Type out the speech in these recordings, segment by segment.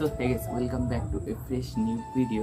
So hey guys welcome back to a fresh new video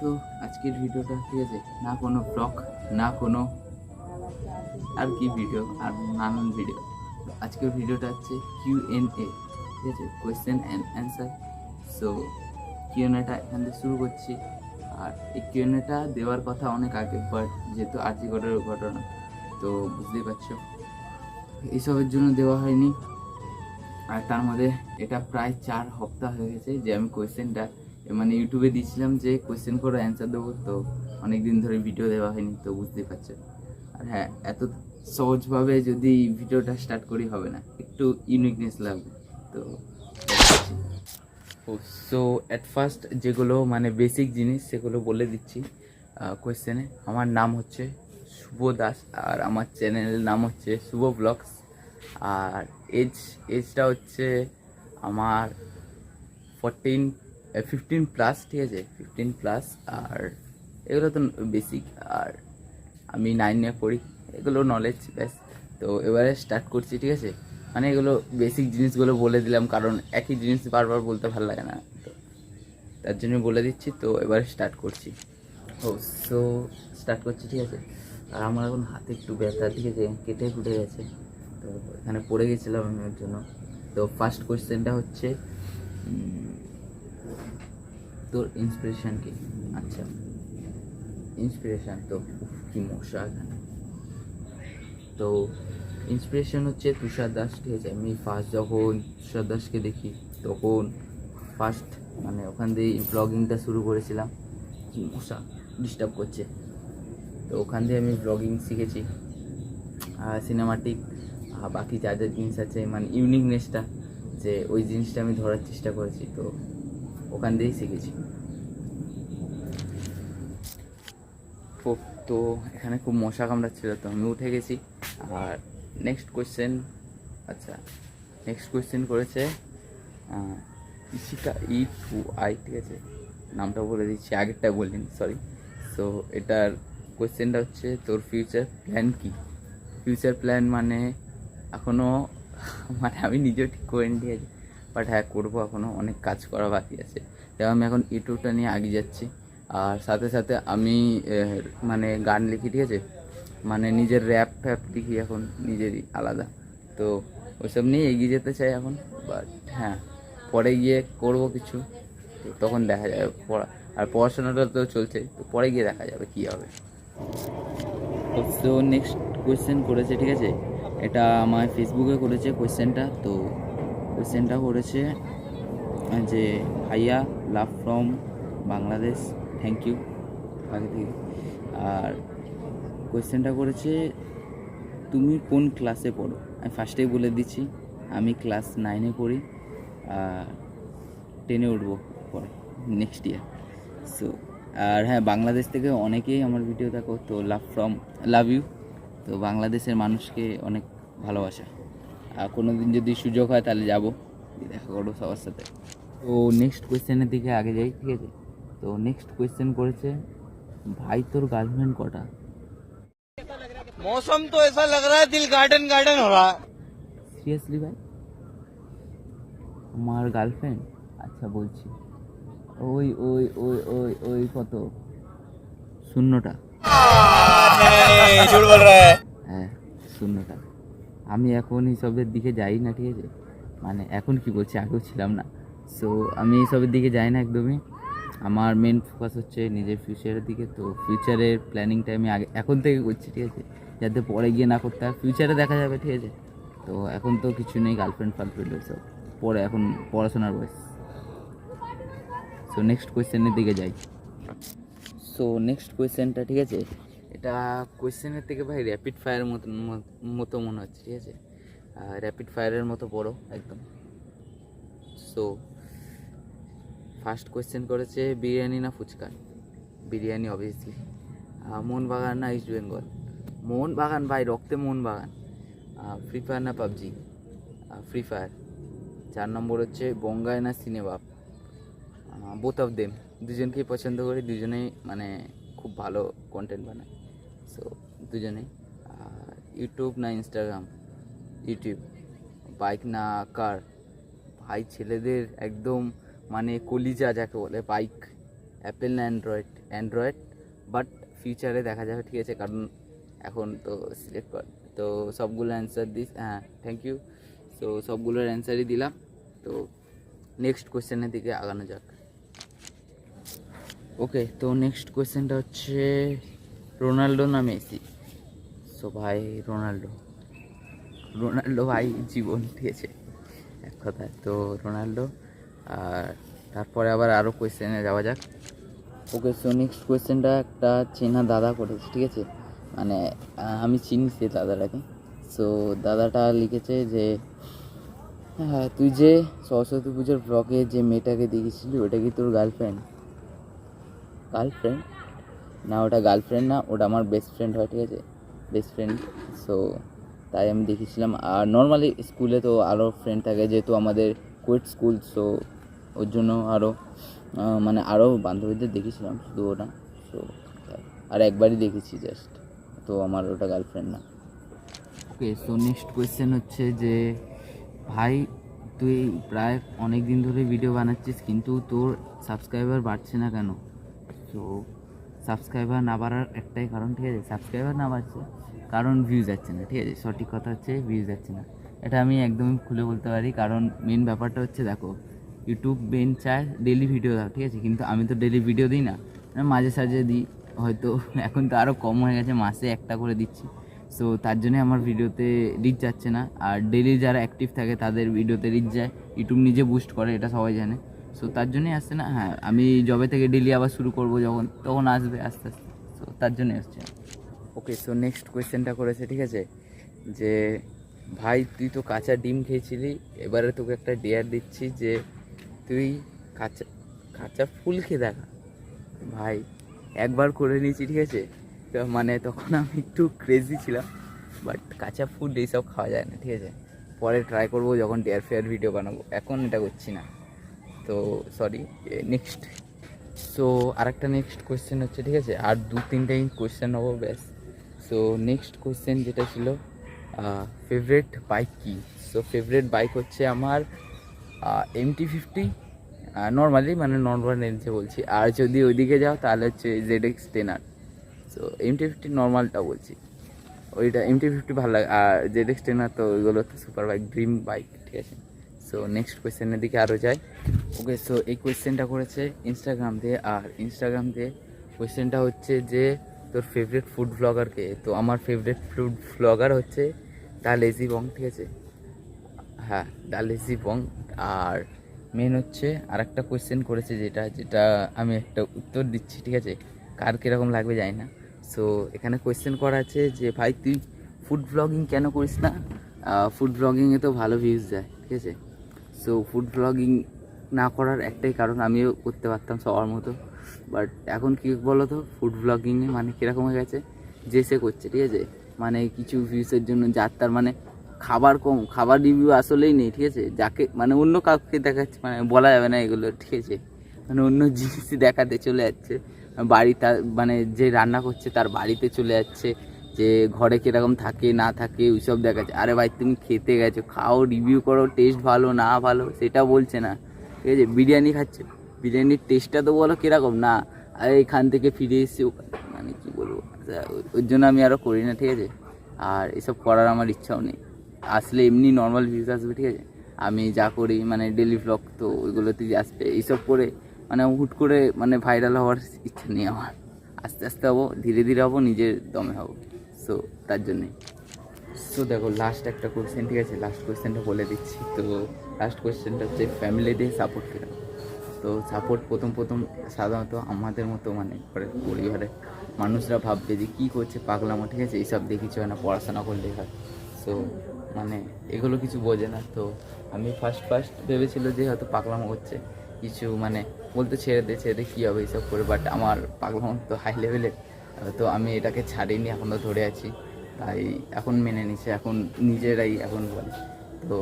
তো আজকের ভিডিওটা ঠিক আছে, না কোনো ব্লগ না কোনো আর কি ভিডিও আর নানান ভিডিও আজকের ভিডিওটা হচ্ছে কিউ এন এ ঠিক আছে কোয়েশ্চেন অ্যান্ড অ্যান্সার সো কিউএনএটা এখান থেকে শুরু করছি। আর এই কিউএনএটা দেওয়ার কথা অনেক আগে বাট যেহেতু ঘটনার ঘটনা, তো বুঝতেই পারছ। এইসবের জন্য দেওয়া হয়নি। আর তার মধ্যে এটা প্রায় চার সপ্তাহ হয়ে গেছে যে আমি কোয়েশ্চেনটা মানে ইউটিউবে দিয়েছিলাম যে কোয়েশ্চেন করে অ্যান্সার দেবো, তো অনেক দিন ধরে ভিডিও দেওয়া হয়নি, তো বুঝতেই পারছেন আর হ্যাঁ এত সহজভাবে যদি ভিডিওটা স্টার্ট করি হবে না, একটু ইউনিকনেস লাগবে, তো ও সো অ্যাট ফার্স্ট যেগুলো মানে বেসিক জিনিস, সেগুলো বলে দিচ্ছি কোয়েশ্চেনে আমার নাম হচ্ছে শুভ দাস আর আমার চ্যানেলের নাম হচ্ছে শুভ ব্লগস আর এজ এজটা হচ্ছে আমার ফোরটিন ফিফটিন প্লাস ঠিক আছে? ফিফটিন প্লাস আর এগুলো তো বেসিক আর আমি নাইনে পড়ি। এগুলো নলেজ ব্যাস। তো এবারে স্টার্ট করছি, ঠিক আছে? মানে এগুলো বেসিক জিনিসগুলো বলে দিলাম, কারণ একই জিনিস বারবার বলতে ভালো লাগে না। তো তার জন্য বলে দিচ্ছি, তো এবারে স্টার্ট করছি। ও সো স্টার্ট করছি, ঠিক আছে? আর আমার এখন হাতে একটু ব্যথা, ঠিক আছে? কেটে ফুটে গেছে। তো এখানে পড়ে গেছিলাম আমি ওর জন্য। তো ফার্স্ট কোয়েশ্চেনটা হচ্ছে তোর ইন্সপিরেশন কি? আচ্ছা ইন্সপিরেশন তো কি মশা এখানে। তো ইন্সপিরেশন হচ্ছে তুষার দাস ঠিক আছে আমি ফার্স্ট যখন তুষার দাসকে দেখি, তখন ফার্স্ট মানে ওখান দিয়ে ব্লগিংটা শুরু করেছিলাম। কি মশা ডিস্টার্ব করছে। তো ওখান দিয়ে আমি ব্লগিং শিখেছি। আর সিনেমাটিক বাকি যা যা জিনিস আছে মানে ইউনিকনেসটা যে ওই জিনিসটা আমি ধরার চেষ্টা করেছি, তো ওখান দিয়েই শিখেছি। তো এখানে খুব মশা কামড়াচ্ছিল, তো আমি উঠে গেছি। আর নেক্সট কোয়েশ্চেন আচ্ছা নেক্সট কোয়েশ্চেন করেছে ইশিকা ই টু আই, ঠিক আছে? নামটা বলে দিচ্ছি, আগেরটা বললেন সরি সো এটার কোয়েশ্চেনটা হচ্ছে, তোর ফিউচার প্ল্যান কি? ফিউচার প্ল্যান মানে এখনও মানে আমি নিজেও ঠিক করিনি ঠিক আছে বাট হ্যাঁ করব এখনও অনেক কাজ করা বাকি আছে। তাই আমি এখন ইউটিউবটা নিয়ে এগিয়ে যাচ্ছি। আর সাথে সাথে আমি মানে গান লিখি, ঠিক আছে? মানে নিজের র্যাপ ফ্যাপ লিখি এখন, নিজেরই আলাদা। তো ওইসব নিয়ে এগিয়ে যেতে চাই এখন বাট হ্যাঁ পরে গিয়ে করব কিছু। তো তখন দেখা যাবে, পড়া, আর পড়াশোনাটা তো চলছে, তো পরে গিয়ে দেখা যাবে কী হবে। তো নেক্সট কোয়েশ্চেন করেছে, ঠিক আছে? এটা আমার ফেসবুকে করেছে কোয়েশ্চেনটা, তো কোয়েশ্চেনটা করেছে যে, ভাইয়া love from Bangladesh thank you আগে থেকে। আর কোয়েশ্চেনটা করেছে, তুমি কোন ক্লাসে পড়ো? আমি ফার্স্টেই বলে দিচ্ছি, আমি ক্লাস নাইনে পড়ি, আর টেনে উঠবো পরে নেক্সট ইয়ার সো আর হ্যাঁ বাংলাদেশ থেকে অনেকেই আমার ভিডিও দেখো, তো লাভ ফ্রম লাভ ইউ তো বাংলাদেশের মানুষকে অনেক ভালোবাসা আর কোনো দিন যদি সুযোগ হয় তাহলে যাবো দেখা করবো সবার সাথে তো নেক্সট কোয়েশ্চেনের দিকে আগে যাই ঠিক আছে তো নেক্সট কোয়েশ্চেন করেছে ভাই তোর গার্লফ্রেন্ড কটা मौसम तो ऐसा लग रहा है दिल गार्डन गार्डन हो रहा है সিরিয়াসলি ভাই আমার গার্লফ্রেন্ড আচ্ছা বলছি ওই ওই ওই ওই ওই কত শূন্যটা झूठ बोल रहा है হ্যাঁ শূন্যটা আমি এখন এইসবের দিকে যাই না ঠিক আছে মানে এখন কি বলছি আগেও ছিলাম না সো আমি এইসবের দিকে যাই না একদমই আমার মেন ফোকাস হচ্ছে নিজের ফিউচারের দিকে তো ফিউচারের প্ল্যানিংটা আমি আগে এখন থেকে করছি ঠিক আছে যাতে পরে গিয়ে না করতে হয় ফিউচারে দেখা যাবে ঠিক আছে তো এখন তো কিছু নেই গার্লফ্রেন্ড ফার্লফ্রেন্ড সব পরে এখন পড়াশোনার বয়স সো নেক্সট কোয়েশ্চেনের দিকে যাই সো নেক্সট কোয়েশ্চেনটা ঠিক আছে এটা কোয়েশ্চেনের থেকে ভাই র্যাপিড ফায়ারের মতো মতো মনে হচ্ছে, ঠিক আছে? র্যাপিড ফায়ারের মতো বড়, একদম। সো ফার্স্ট কোয়েশ্চেন করেছে, বিরিয়ানি না ফুচকা? বিরিয়ানি অবভিয়াসলি মোহনবাগান না ইস্ট বেঙ্গল মোহনবাগান ভাই, রক্তে মোহনবাগান। ফ্রি ফায়ার না পাবজি? ফ্রি ফায়ার চার নম্বর হচ্ছে বঙ্গায় না সিনেবাব? বোথ অফ দেম দুজনকেই পছন্দ করি, দুজনেই মানে খুব ভালো কন্টেন্ট বানায়। সো দুজনেই। আর ইউটিউব না ইনস্টাগ্রাম ইউটিউব বাইক না কার ভাই, ছেলেদের একদম মানে কলিজা যাকে বলে বাইক অ্যাপেল না অ্যান্ড্রয়েড অ্যান্ড্রয়েড বাট ফিউচারে দেখা যাবে, ঠিক আছে? কারণ এখন তো সিলেক্ট কর, তো সবগুলো অ্যান্সার দিস হ্যাঁ থ্যাংক ইউ তো সবগুলোর অ্যান্সারই দিলাম। তো নেক্সট কোয়েশ্চেনের দিকে আগানো যাক। ওকে তো নেক্সট কোয়েশ্চেনটা হচ্ছে রোনাল্ডো না মেসি? সো ভাই, রোনাল্ডো। রোনাল্ডো ভাই জীবন ঠিক আছে এক কথায়। তো, রোনাল্ডো, আর তারপরে আবার আরও কোয়েশ্চেনে যাওয়া যাক। ওকে সো নেক্সট কোয়েশ্চেনটা একটা চেনা দাদা করেছে, ঠিক আছে? মানে আমি চিনি সে দাদাটাকে। সো দাদাটা লিখেছে যে হ্যাঁ তুই যে সরস্বতী পুজোর ব্লগে যে মেয়েটাকে দেখেছিলি, ওটা কি তোর গার্লফ্রেন্ড গার্লফ্রেন্ড না, ওটা গার্লফ্রেন্ড না, ওটা আমার বেস্ট ফ্রেন্ড হয়, ঠিক আছে? বেস্ট ফ্রেন্ড সো তাই আমি দেখেছিলাম। আর নর্মালি স্কুলে তো আরও ফ্রেন্ড থাকে, যেহেতু আমাদের কোয়েট স্কুল সো ওর জন্য আরও মানে আরও বান্ধবীদের দেখেছিলাম, শুধু ওটা সো আর একবারই দেখেছি জাস্ট তো আমার ওটা গার্লফ্রেন্ড না। ওকে সো নেক্সট কোয়েশ্চেন হচ্ছে যে, ভাই, তুই প্রায় অনেক দিন ধরে ভিডিও বানাচ্ছিস, কিন্তু তোর সাবস্ক্রাইবার বাড়ছে না কেন? তো সাবস্ক্রাইবার না বাড়ার একটাই কারণ, ঠিক আছে? সাবস্ক্রাইবার না বাড়ছে, কারণ ভিউজ যাচ্ছে না, ঠিক আছে? সঠিক কথা হচ্ছে ভিউজ যাচ্ছে না। এটা আমি একদমই খুলে বলতে পারি, কারণ মেন ব্যাপারটা হচ্ছে, দেখো ইউটিউব মেন চায় ডেলি ভিডিও দাও ঠিক আছে? কিন্তু আমি তো ডেলি ভিডিও দিই না। মানে মাঝে সাঝে দিই, হয়তো এখন তো আরও কম হয়ে গেছে, মাসে একটা করে দিচ্ছি। সো তার জন্যে আমার ভিডিওতে রিচ যাচ্ছে না। আর ডেলি যারা অ্যাক্টিভ থাকে, তাদের ভিডিওতে রিচ যায়। ইউটিউব নিজে বুস্ট করে, এটা সবাই জানে। সো তার জন্যই আসছে না? হ্যাঁ আমি জবে থেকে ডেলি আবার শুরু করব যখন, তখন আসবে আস্তে আস্তে। সো তার জন্যই আসছে। ওকে সো নেক্সট কোয়েশ্চেনটা করেছে, ঠিক আছে? যে, ভাই, তুই তো কাঁচা ডিম খেয়েছিলি, এবারে তোকে একটা ডেয়ার দিচ্ছি যে, তুই কাঁচা কাঁচা ফুল খেয়ে দেখা। ভাই, একবার করে নিয়েছি, ঠিক আছে? মানে তখন আমি একটু ক্রেজি ছিলাম বাট কাঁচা ফুল এইসব খাওয়া যায় না, ঠিক আছে? পরে ট্রাই করব, যখন ডেয়ার ফেয়ার ভিডিও বানাবো। এখন এটা করছি না। তো সরি নেক্সট সো আরেকটা নেক্সট কোয়েশ্চেন হচ্ছে, ঠিক আছে? আর দু তিনটেই কোয়েশ্চেন নেব ব্যাস। সো নেক্সট কোয়েশ্চেন যেটা ছিল ফেভারেট বাইক কী? সো ফেভারেট বাইক হচ্ছে আমার এমটি ফিফটি নর্মালি মানে নর্মাল রেঞ্জে বলছি। আর যদি ওইদিকে যাও, তাহলে হচ্ছে জেড এক্স টেনার সো এমটি ফিফটি নর্মালটা বলছি। ওইটা এমটি ফিফটি ভালো লাগে, আর জেড এক্স টেনার তো ওইগুলো তো সুপার বাইক ড্রিম বাইক ঠিক আছে? সো নেক্সট কোয়েশ্চেনের দিকে আরও যাই। ওকে সো এই কোয়েশ্চেনটা করেছে ইনস্টাগ্রাম দিয়ে, আর ইনস্টাগ্রাম দিয়ে কোয়েশ্চেনটা হচ্ছে যে, তোর ফেভারিট ফুড ব্লগারকে তো আমার ফেভারিট ফুড ব্লগার হচ্ছে দ্য লেজি বং ঠিক আছে? হ্যাঁ দ্য লেজি বং আর মেন হচ্ছে আর একটা কোয়েশ্চেন করেছে যেটা যেটা আমি একটা উত্তর দিচ্ছি, ঠিক আছে? কার কীরকম লাগবে জানি না। সো এখানে কোয়েশ্চেন করা আছে যে, ভাই তুই ফুড ব্লগিং কেন করিস না? ফুড ব্লগিংয়ে তো ভালো ভিউজ যায় ঠিক আছে? সো ফুড ব্লগিং না করার একটাই কারণ, আমিও করতে পারতাম সবার মতো। বাট এখন কী বলো তো ফুড ব্লগিংয়ে মানে কীরকম হয়ে গেছে? যে সে করছে, ঠিক আছে? মানে কিছু ভিউসের জন্য যার তার মানে খাবার কম, খাবার রিভিউ আসলেই নেই, ঠিক আছে? যাকে মানে অন্য কাউকে দেখাচ্ছে মানে বলা যাবে না এগুলো, ঠিক আছে? মানে অন্য জিনিসই দেখাতে চলে যাচ্ছে। বাড়ি তার মানে যে রান্না করছে তার বাড়িতে চলে যাচ্ছে। যে ঘরে কীরকম থাকে না থাকে ওইসব দেখাচ্ছে। আরে ভাই তুমি খেতে গেছো খাও রিভিউ করো টেস্ট ভালো না ভালো সেটা বলছে না। ঠিক আছে? বিরিয়ানি খাচ্ছে। বিরিয়ানির টেস্টটা তো বলো কীরকম? না আরে এখান থেকে ফিরে এসেছি মানে কী বলব? আচ্ছা, ওই জন্য আমি আরও করি না ঠিক আছে? আর এসব করার আমার ইচ্ছাও নেই। আসলে এমনি নর্মাল ভিউজ আসবে ঠিক আছে? আমি যা করি মানে ডেলি ব্লগ তো ওইগুলোতে আসবে। এইসব করে মানে হুট করে মানে ভাইরাল হওয়ার ইচ্ছা নেই আমার। আস্তে আস্তে হব ধীরে ধীরে হব নিজের দমে হব। সো তার জন্যে। সো দেখো লাস্ট একটা কোয়েশ্চেন ঠিক আছে? লাস্ট কোয়েশ্চেনটা বলে দিচ্ছি। তো লাস্ট কোয়েশ্চেনটা হচ্ছে ফ্যামিলি দিয়ে সাপোর্ট কীরকম তো সাপোর্ট প্রথম প্রথম সাধারণত আমাদের মতো মানে ঘরের পরিবারে মানুষরা ভাববে যে, কী করছে পাগলামো? ঠিক আছে? এইসব হয় না, পড়াশোনা করলেই হয়। সো মানে এগুলো কিছু বোঝে না। তো, আমি ফার্স্ট ফার্স্ট ভেবেছিল যে, হয়তো পাগলামো করছে। কিছু মানে বলতে ছেড়ে দে ছেড়ে দে কী হবে এইসব করে? বাট আমার পাগলামো তো হাই লেভেলের তো আমি এটাকে ছাড়িনি এখনও ধরে আছি। তাই এখন মেনে নিচ্ছে এখন নিজেরাই এখন বলে। তো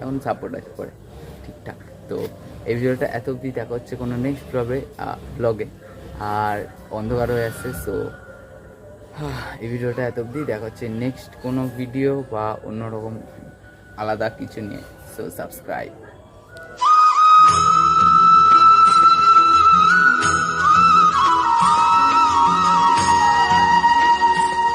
এখন সাপোর্ট আছে পরে, ঠিকঠাক। তো এই ভিডিওটা এত অবধি দেখা হচ্ছে কোনো নেক্সট ব্লগে ব্লগে আর অন্ধকার হয়ে আসছে সো এই ভিডিওটা এত অবধি দেখা হচ্ছে নেক্সট কোনো ভিডিও বা অন্যরকম আলাদা কিছু নিয়ে। So subscribe